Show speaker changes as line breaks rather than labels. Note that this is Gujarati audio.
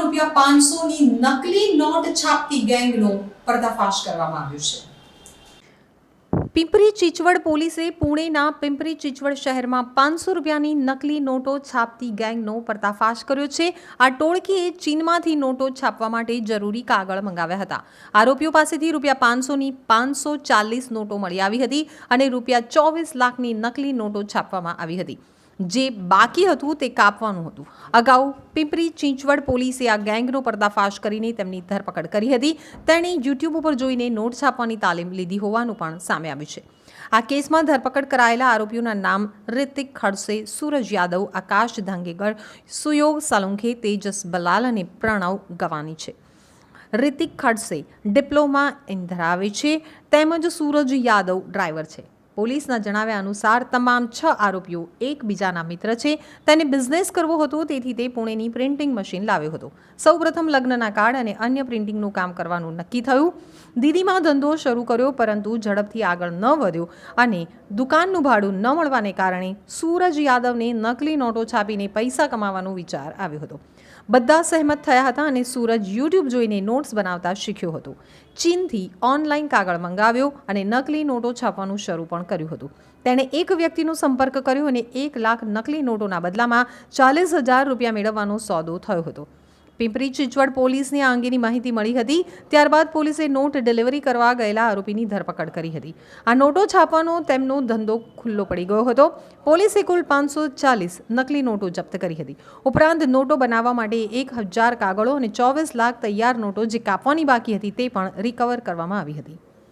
રૂપિયા પાંચસોની નકલી નોટ છાપતી ગેંગનો પર્દાફાશ કરવામાં આવ્યો છે.
પિંપરી ચિચવડ પોલીસે પુણેના પિંપરી ચિચવડ શહેરમાં પાંચસો રૂપિયાની નકલી નોટો છાપતી ગેંગનો પર્દાફાશ કર્યો છે. આ ટોળકીએ ચીનમાંથી નોટો છાપવા માટે જરૂરી કાગળ મંગાવ્યા હતા. આરોપીઓ પાસેથી રૂપિયા પાંચસોની પાંચસો ચાલીસ નોટો મળી આવી હતી અને રૂપિયા ચોવીસ લાખની નકલી નોટો છાપવામાં આવી હતી. જે બાકી હતું તે કાપવાનું હતું. અગાઉ પિંપરી ચીંચવડ પોલીસે આ ગેંગનો પર્દાફાશ કરીને તેમની ધરપકડ કરી હતી. તેણે યુટ્યુબ ઉપર જોઈને નોટ છાપવાની તાલીમ લીધી હોવાનું પણ સામે આવ્યું છે. આ કેસમાં ધરપકડ કરાયેલા આરોપીઓના નામ રિતિક ખડસે, સૂરજ યાદવ, આકાશ ધાંગેગર સુયોગ સાલુંખે, તેજસ બલાલ અને પ્રણવ ગવાની છે. રિતિક ખડસે ડિપ્લોમા ઇન ધરાવે છે તેમજ સૂરજ યાદવ ડ્રાઈવર છે. પોલીસના જણાવ્યા અનુસાર, તમામ છ આરોપીઓ એકબીજાના મિત્ર છે. તેને બિઝનેસ કરવો હતો, તેથી તે પુણેની પ્રિન્ટિંગ મશીન લાવ્યો હતો. સૌપ્રથમ લગ્નના કાર્ડ અને અન્ય પ્રિન્ટિંગનું કામ કરવાનું નક્કી થયું. દીદીમાં ધંધો શરૂ કર્યો, પરંતુ ઝડપથી આગળ ન વધ્યો અને દુકાનનું ભાડું ન મળવાને કારણે સૂરજ યાદવને નકલી નોટો છાપીને પૈસા કમાવાનો વિચાર આવ્યો હતો. બધા સહેમત થયા હતા અને સૂરજ યુટ્યુબ જોઈને નોટ્સ બનાવતા શીખ્યો હતો. ચીનથી ઓનલાઈન કાગળ મંગાવ્યો અને નકલી નોટો છાપવાનું શરૂ પણ કર્યું હતું. તેણે એક વ્યક્તિનો સંપર્ક કર્યો અને એક લાખ નકલી નોટોના બદલામાં ચાલીસ હજાર રૂપિયા મેળવવાનો સોદો થયો હતો. પિંપરી ચિંચવડ પોલીસને આ અંગેની માહિતી મળી હતી. ત્યારબાદ પોલીસે નોટ ડિલિવરી કરવા ગયેલા આરોપીની ધરપકડ કરી હતી. આ નોટો છાપવાનો તેમનો ધંધો ખુલ્લો પડી ગયો હતો. પોલીસે કુલ પાંચસો ચાલીસ નકલી નોટો જપ્ત કરી હતી. ઉપરાંત નોટો બનાવવા માટે એક હજાર કાગળો અને ચોવીસ લાખ તૈયાર નોટો જે કાપવાની બાકી હતી તે પણ રિકવર કરવામાં આવી હતી.